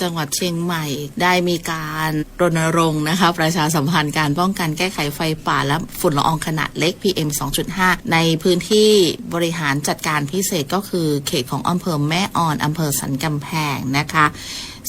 จังหวัดเชียงใหม่ได้มีการรณรงค์นะคะ ประชาสัมพันธ์การป้องกันแก้ไขไฟป่าและฝุ่นละอองขนาดเล็ก PM 2.5 ในพื้นที่บริหารจัดการพิเศษก็คือเขตของอำเภอแม่ออนอำเภอสันกำแพงนะคะ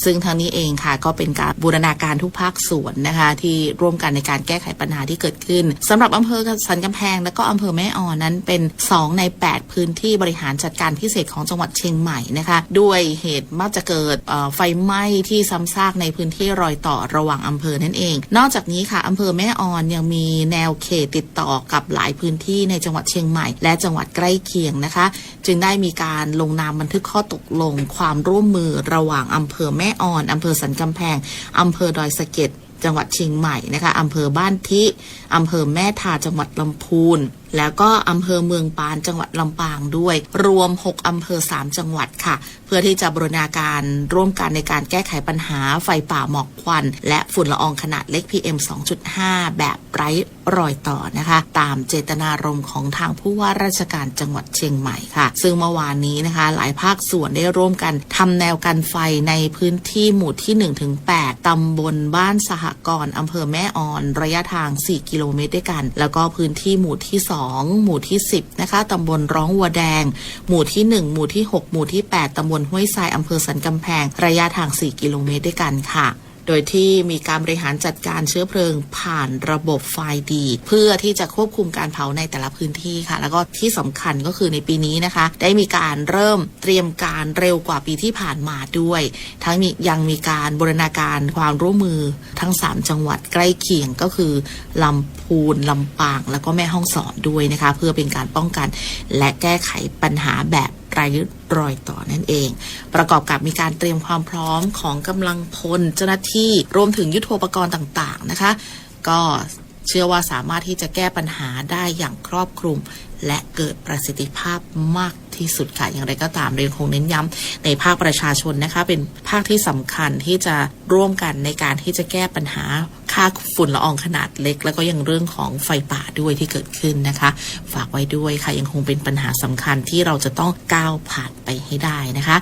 ซึ่งทางนี้เองค่ะก็เป็นการบูรณาการทุกภาคส่วนนะคะ ที่ร่วมกันในการแก้ไขปัญหาที่เกิดขึ้นสำหรับอำเภอสันกำแพง และก็อำเภอแม่ออนนั้นเป็น 2 ใน 8 พื้นที่บริหารจัดการพิเศษของจังหวัดเชียงใหม่นะคะ ด้วยเหตุมักจะเกิดไฟไหม้ที่ซ้ำซากในพื้นที่รอยต่อระหว่างอำเภอนั่นเอง นอกจากนี้ค่ะอำเภอแม่ออนยังมีแนวเขตติดต่อกับหลายพื้นที่ในจังหวัดเชียงใหม่ และจังหวัดใกล้เคียงนะคะ จึงได้มีการลงนามบันทึกข้อตกลง ความร่วมมือระหว่างอำเภอแม่ออนอำเภอสันกำแพงอำเภอดอยสะเก็ดจังหวัดเชียงใหม่นะคะอำเภอบ้านทิอำเภอแม่ทาจังหวัดลำพูน แล้วก็อำเภอเมืองปานจังหวัดลำปางด้วย รวม 6 อำเภอ 3 จังหวัดค่ะ เพื่อที่จะบรณาการร่วมกันในการแก้ไขปัญหาไฟป่าหมอกควัน และฝุ่นละอองขนาดเล็ก PM 2.5 แบบไร้รอยต่อนะคะ ตามเจตนารมณ์ของทางผู้ว่าราชการจังหวัดเชียงใหม่ค่ะ ซึ่งเมื่อวานนี้นะคะ หลายภาคส่วนได้ร่วมกันทำแนวกันไฟในพื้นที่หมู่ที่ 1-8ตำบลบ้านสหกรณ์อำเภอแม่ออน ระยะทาง 4 กิโลเมตรด้วยกัน แล้วก็พื้นที่หมู่ที่ 2หมู่ที่ 10 นะคะตำบลร้องวัวแดง หมู่ที่ 1 หมู่ที่ 6 หมู่ที่ 8ตำบลห้วยทรายอำเภอสันกำแพง ระยะทาง 4 กิโลเมตรด้วยกันค่ะ โดยที่มีการบริหารจัดการเชื้อเพลิงผ่านระบบไฟดี เพื่อที่จะควบคุมการเผาในแต่ละพื้นที่ค่ะ แล้วก็ที่สำคัญก็คือในปีนี้นะคะ ได้มีการเริ่มเตรียมการเร็วกว่าปีที่ผ่านมาด้วย ทั้งยังมีการบูรณาการความร่วมมือทั้ง 3 จังหวัดใกล้เคียงก็คือลำพูนลำปาง แล้วก็แม่ฮ่องสอนด้วยนะคะ เพื่อเป็นการป้องกันและแก้ไขปัญหาแบบ ไร้รอยต่อนั่นเอง ประกอบกับมีการเตรียมความพร้อมของกำลังพลเจ้าหน้าที่รวมถึงยุทโธปกรณ์ต่างๆนะคะ ก็เชื่อว่าสามารถที่จะแก้ปัญหาได้อย่างครอบคลุม และเกิดประสิทธิภาพมากที่สุดค่ะ อย่างไรก็ตามเรียนคงเน้นย้ำในภาคประชาชนนะคะ เป็นภาคที่สำคัญที่จะร่วมกันในการที่จะแก้ปัญหา ค่าฝุ่นละอองขนาดเล็ก แล้วก็ยังเรื่องของไฟป่าด้วยที่เกิดขึ้นนะคะ ฝากไว้ด้วยค่ะยังคงเป็นปัญหาสำคัญที่เราจะต้องก้าวผ่านไปให้ได้นะคะ